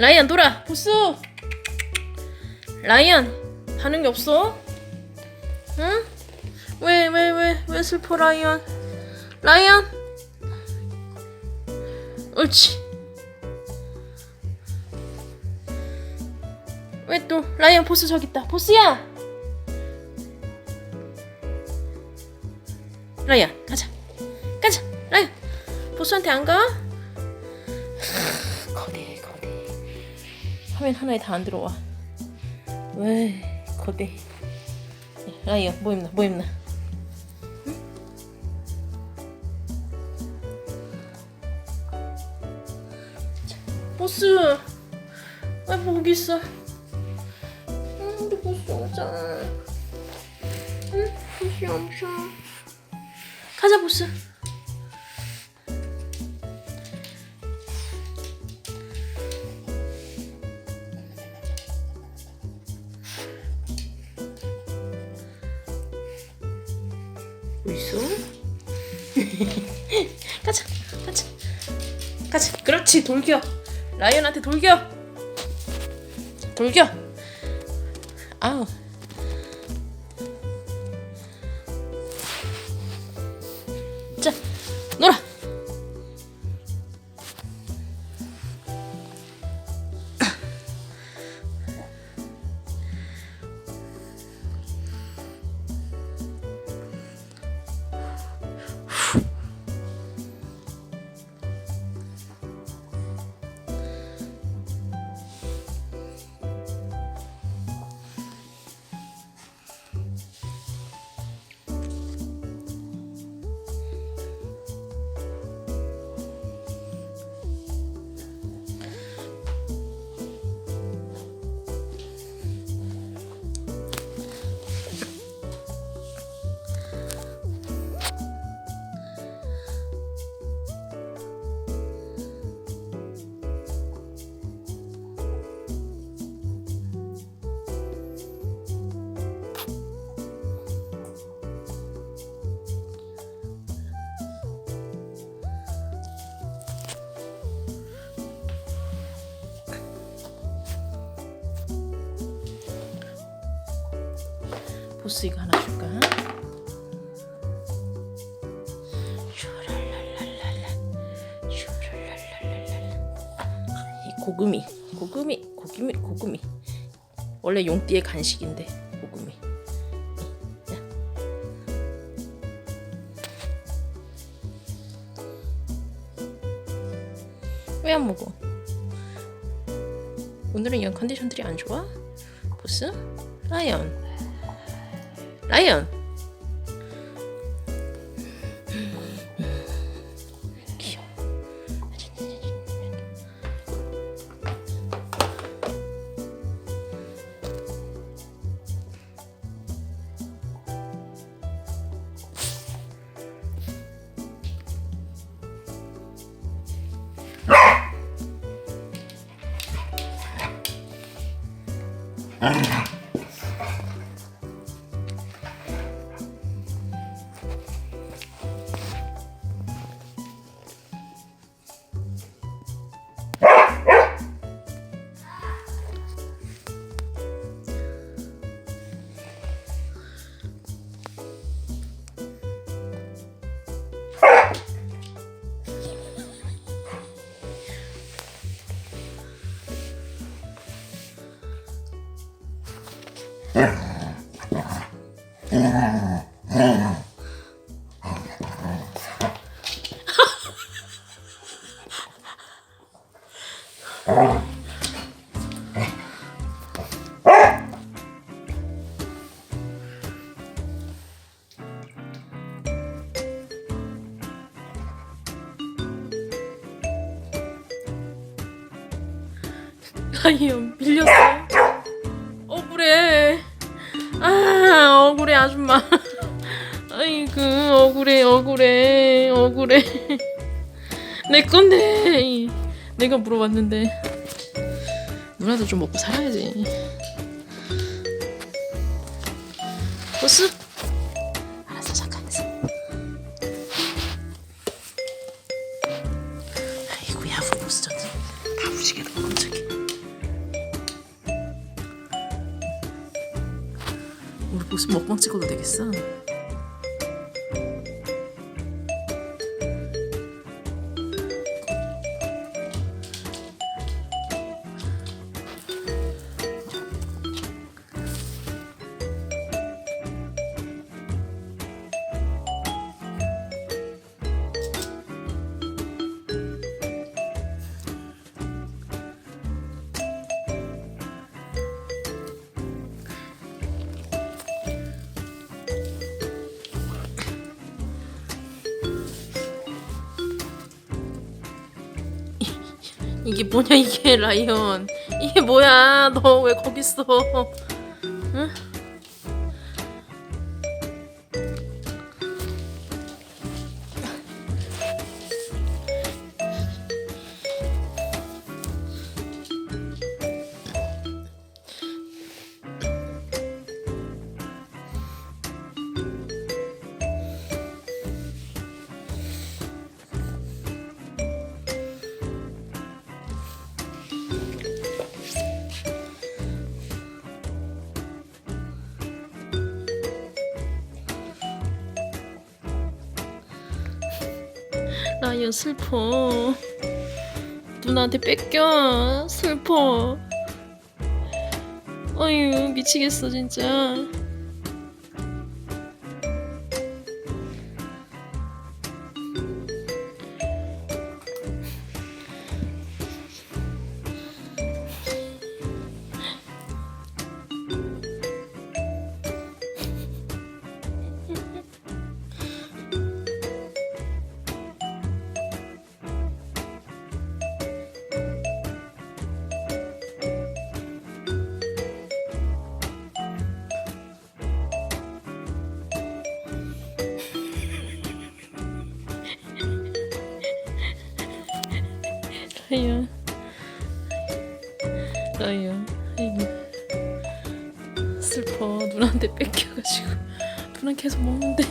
라이언 돌아. 보스 라이언 반응이 없어? 응? 왜 왜 왜 왜 슬퍼 라이언? 라이언! 옳지. 왜 또? 라이언 보스 저기 있다. 보스야! 라이언 가자. 가자. 라이언 보스한테 안 가? 거대 화면 하나에 다 안 들어와. 왜 거대. 라이언 뭐 입나 뭐 입나. 보스! 왜 거기 있어. 응 우리 보스 오자 응 보스 엄청 가자 보스 있어? 가자, 가자, 가자. 그렇지, 돌겨. 라이언한테 돌겨. 돌겨. 아우. 자, 놀아. 보스 이거 하나 줄까? 이 고구미, 고구미, 고구미, 고구미. 원래 용띠의 간식인데 고구미. 왜 안 먹어? 오늘은 영 컨디션들이 안 좋아? 보스? 라이언. 라이언. 귀여워. 라이언 밀렸어. 억울해. 아 억울해 아줌마. 아이고 억울해 억울해 억울해. 내 건데 내가 물어봤는데 누나도 좀 먹고 살아야지. 보스? 찍어도 되겠어? 이게 뭐냐 이게 라이언. 이게 뭐야? 너 왜 거기 있어 라이언 슬퍼. 누나한테 뺏겨. 슬퍼. 어휴 미치겠어 진짜 라이언 라이언 아이고. 슬퍼. 누나한테 뺏겨가지고. 누나 계속 먹는데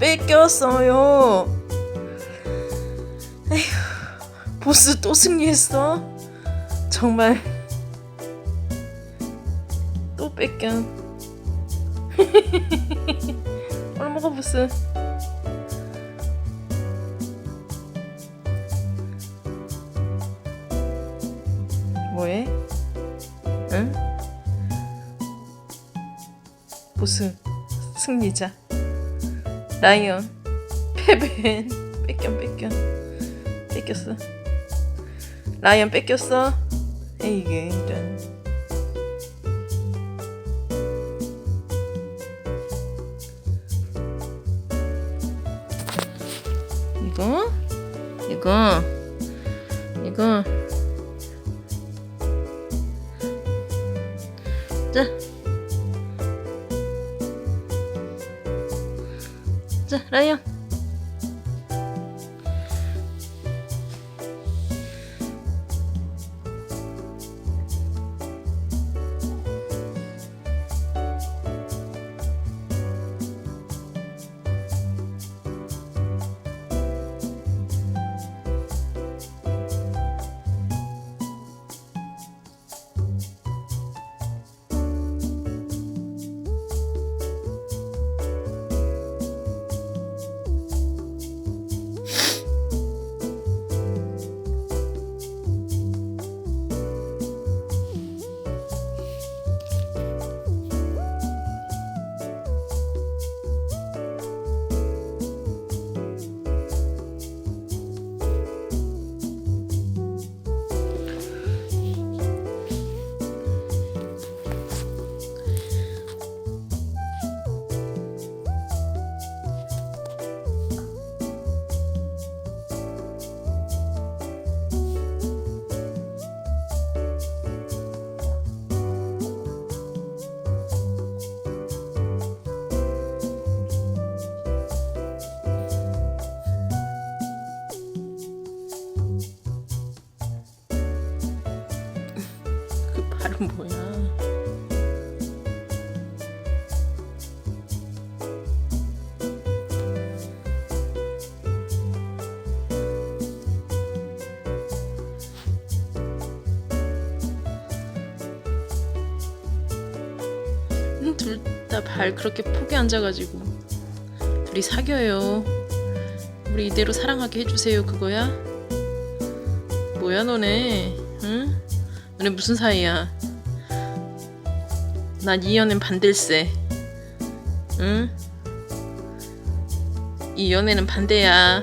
뺏겼어요. 에휴 보스 또 승리했어? 정말 또 뺏겨. 얼른 먹어 보스? 뭐해? 응? 보스 승리자 라이언 패배 뺏겨 뺏겨 뺏겼어. 라이언 뺏겼어. 에이게 이런 이거? 이거? 이거? 자 자, 라 뭐야? 음, 둘다 발 그렇게 폭에 앉아가지고 둘이 사겨요. 우리 이대로 사랑하게 해주세요. 그거야? 뭐야 너네? 응? 너네 무슨 사이야? 난 이 연애는 반댈세. 응? 이 연애는 반대야.